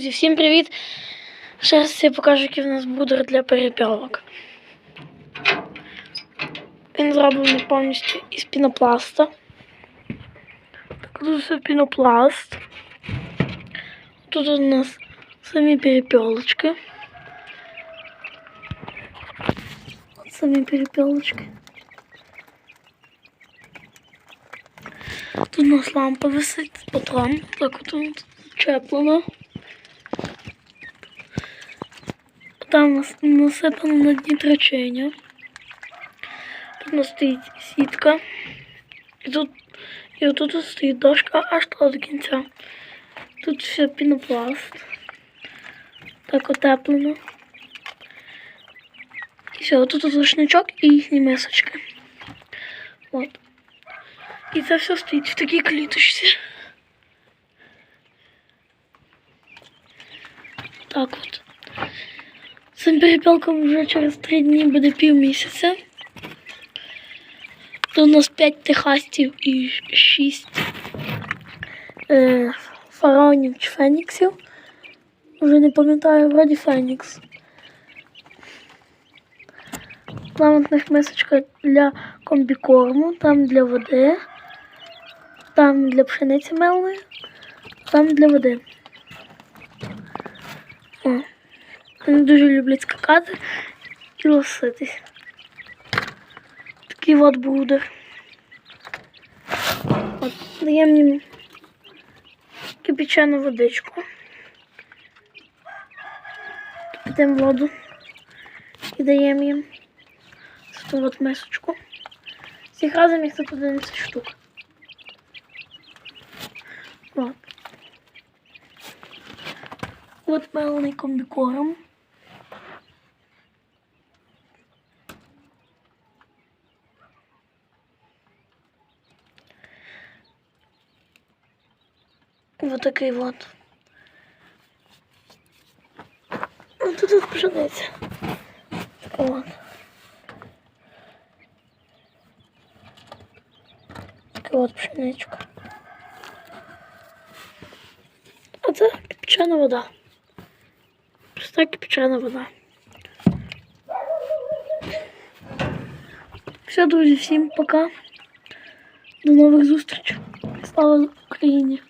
Друзі, всім привіт! Зараз я покажу, який в нас брудер для перепілок. Він зроблений повністю із пінопласта. Тут все пінопласт. Тут у нас самі перепілочки. От самі перепілочки. Тут у нас лампа висить, патрон, так от тут зачеплено. Там насипано на дні трачення. Тут у нас стоїть сітка. І тут і отут стоїть дошка аж туди до кінця. Тут все пінопласт. Так отеплено. І все, тут рушничок і їхні мисочки. От. І це все стоїть в такій кліточці. Так от. Цим перепілкам вже через три дні буде пів місяця. Тут у нас 5 техастів і 6 е, фараонів чи феніксів. Вже не пам'ятаю, вроді фенікс. Пламентних мисочка для комбікорму, там для води, там для пшениці мелної, там для води. Вони дуже люблять скакати і лоситись. Такий от буде. От, даємо їм кипячену водичку. Кипятимо воду і даємо їм цю от мисочку. Всіх разом їх тут 11 штук. От. От мелений комбікорм. Вот такий вот. Вот тут от пшениця. От. Така от пшеничка. А це кипячена вода. Проста кипячена вода. Все, друзі, всім пока. До нових зустрічей. Слава Україні!